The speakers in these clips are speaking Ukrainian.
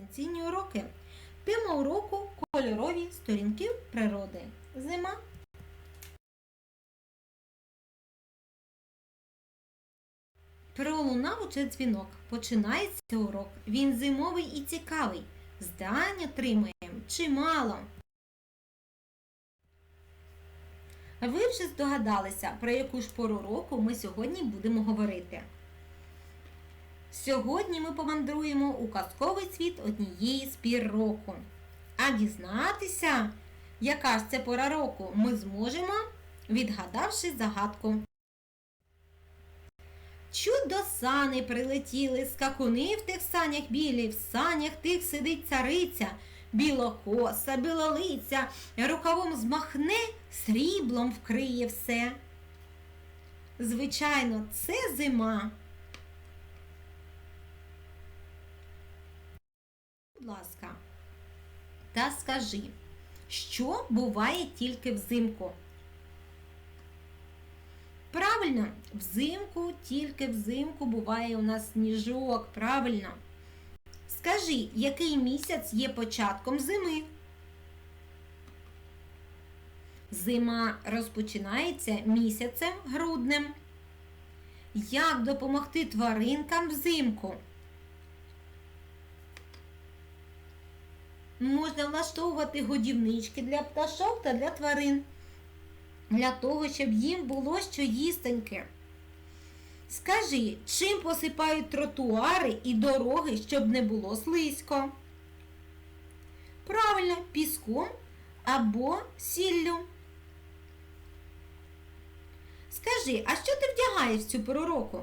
дистанційні уроки. Тема уроку кольорові сторінки природи. Зима. Пролунав уже дзвінок. Починається урок. Він зимовий і цікавий. Здань отримаємо чимало. Ви вже здогадалися, про яку ж пору року ми сьогодні будемо говорити. Сьогодні ми помандруємо у казковий світ однієї з пір року. А дізнатися, яка ж це пора року, ми зможемо, відгадавши загадку. Чудо сани прилетіли, скакуни в тих санях білі, в санях тих сидить цариця, білокоса, білолиця, рукавом змахне, сріблом вкриє все. Звичайно, це зима. Будь ласка, та скажи, що буває тільки взимку? Правильно, взимку, тільки взимку буває у нас сніжок. Правильно. Скажи, який місяць є початком зими? Зима розпочинається місяцем груднем. Як допомогти тваринкам взимку? Можна влаштовувати годівнички для пташок та для тварин для того, щоб їм було що їстеньке. Скажи, чим посипають тротуари і дороги, щоб не було слизько? Правильно, піском або сіллю. Скажи, а що ти вдягаєш в цю пору року?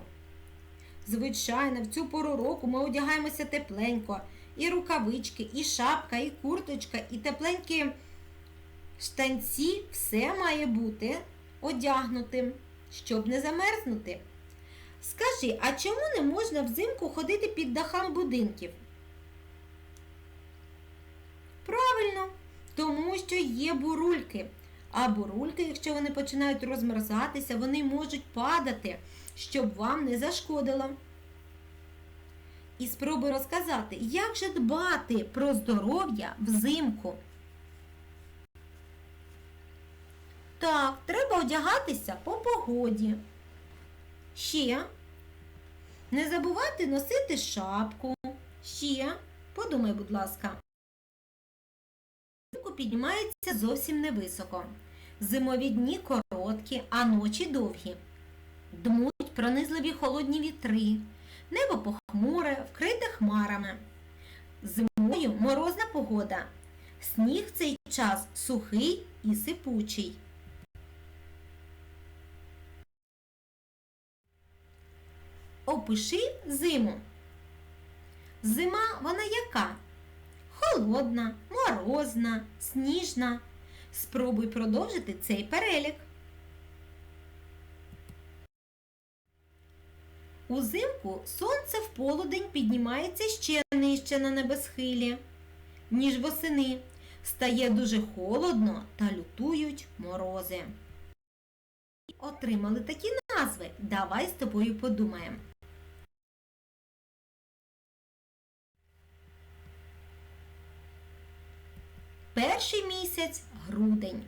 Звичайно, в цю пору року ми одягаємося тепленько. І рукавички, і шапка, і курточка, і тепленькі штанці все має бути одягнутим, щоб не замерзнути. Скажи, а чому не можна взимку ходити під дахам будинків? Правильно, тому що є бурульки. А бурульки, якщо вони починають розмерзатися, вони можуть падати, щоб вам не зашкодило. І спробуй розказати, як же дбати про здоров'я взимку. Так, треба одягатися по погоді. Ще не забувати носити шапку. Ще, подумай, будь ласка. Взимку піднімається зовсім невисоко. Зимові дні короткі, а ночі довгі. Дмуть пронизливі холодні вітри. Небо похмуре, вкрите хмарами. Зимою морозна погода. Сніг в цей час сухий і сипучий. Опиши зиму. Зима вона яка? Холодна, морозна, сніжна. Спробуй продовжити цей перелік. Узимку сонце в полудень піднімається ще нижче на небосхилі, ніж восени. Стає дуже холодно та лютують морози. Отримали такі назви. Давай з тобою подумаємо. Перший місяць грудень.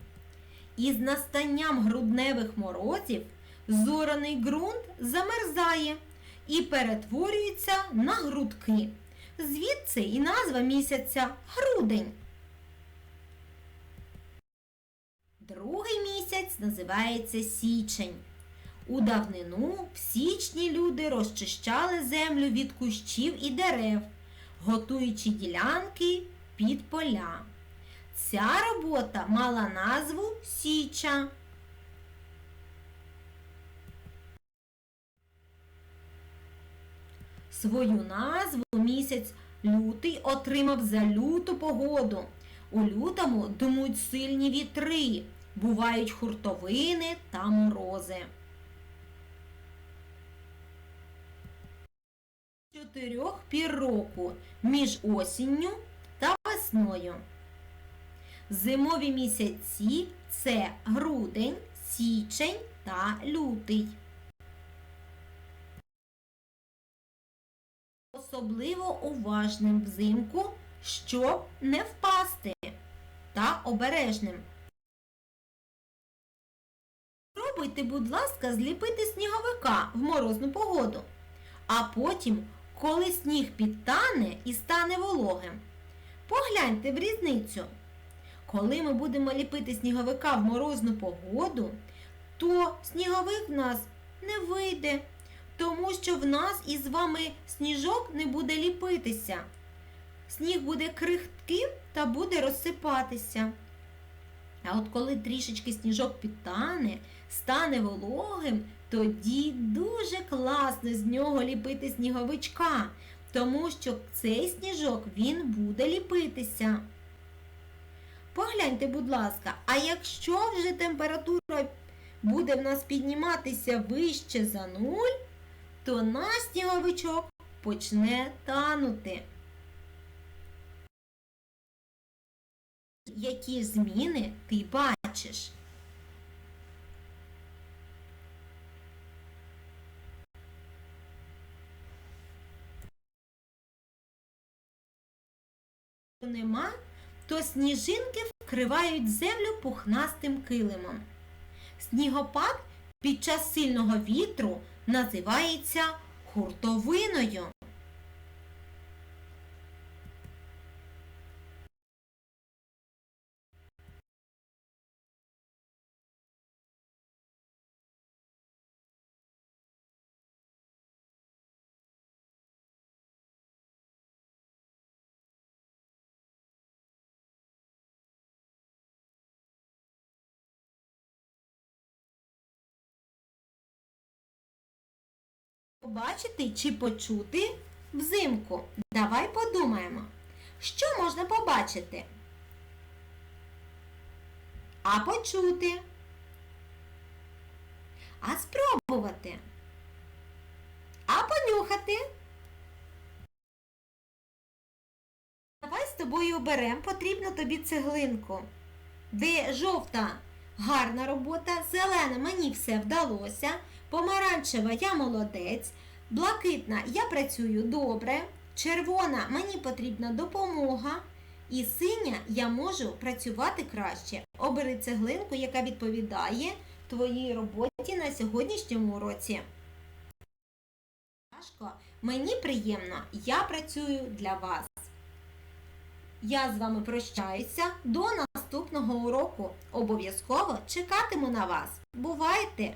Із настанням грудневих морозів зораний ґрунт замерзає і перетворюється на грудки. Звідси і назва місяця грудень. Другий місяць називається січень. У давнину в січні люди розчищали землю від кущів і дерев, готуючи ділянки під поля. Ця робота мала назву Січа. Свою назву місяць лютий отримав за люту погоду. У лютому дмуть сильні вітри, бувають хуртовини та морози. Чотирьох пір року між осінню та весною. Зимові місяці це грудень, січень та лютий. Особливо уважним взимку щоб не впасти та обережним. Спробуйте, будь ласка, зліпити сніговика в морозну погоду, а потім, коли сніг підтане і стане вологим, погляньте в різницю. Коли ми будемо ліпити сніговика в морозну погоду, то сніговик в нас не вийде, тому що в нас із вами сніжок не буде ліпитися. Сніг буде крихким та буде розсипатися. А от коли трішечки сніжок підтане, стане вологим, тоді дуже класно з нього ліпити сніговичка, тому що цей сніжок він буде ліпитися. Погляньте, будь ласка, а якщо вже температура буде в нас підніматися вище за нуль, то наш сніговичок почне танути. Які зміни ти бачиш? Нема, то сніжинки вкривають землю пухнастим килимом. Снігопад під час сильного вітру називається хуртовиною. Побачити чи почути взимку. Давай подумаємо, що можна побачити? А почути? А спробувати? А понюхати? Давай з тобою оберемо потрібну тобі цеглинку. Де жовта гарна робота, зелена мені все вдалося, помаранчева я молодець, блакитна я працюю добре, червона мені потрібна допомога. І синя я можу працювати краще. Обери цеглинку, яка відповідає твоїй роботі на сьогоднішньому уроці. Мені приємно, я працюю для вас. Я з вами прощаюся до наступного уроку. Обов'язково чекатиму на вас. Бувайте!